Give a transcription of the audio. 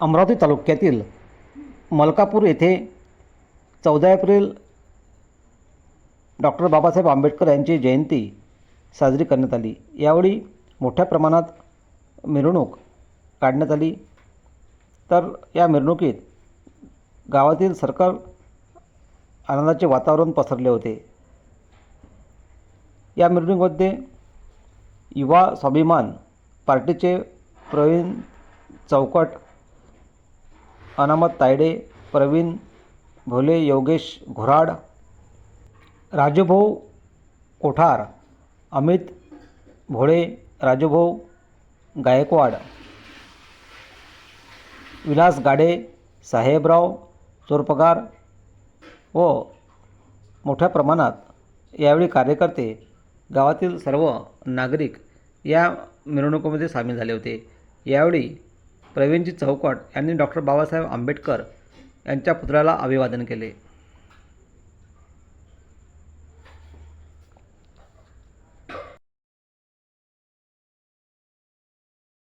अमरावती तालुक्यातील मलकापूर येथे चौदा एप्रिल डॉक्टर बाबासाहेब आंबेडकर यांची जयंती साजरी करण्यात आली. यावेळी मोठ्या प्रमाणात मिरवणूक काढण्यात आली. तर या मिरवणुकीत गावातील सरकार आनंदाचे वातावरण पसरले होते. या मिरवणुकीमध्ये युवा स्वाभिमान पार्टीचे प्रवीण चौकट अनामत तायडे प्रवीण भोले योगेश घोराड राजूभाऊ कोठार अमित भोळे राजूभाऊ गायकवाड विलास गाडे साहेबराव चोरपगार व मोठ्या प्रमाणात यावेळी कार्यकर्ते गावातील सर्व नागरिक या मिरवणुकीमध्ये सामील झाले होते. यावेळी प्रवीणजी चौकट यांनी डॉक्टर बाबासाहेब आंबेडकर यांच्या पुतळ्याला अभिवादन केले.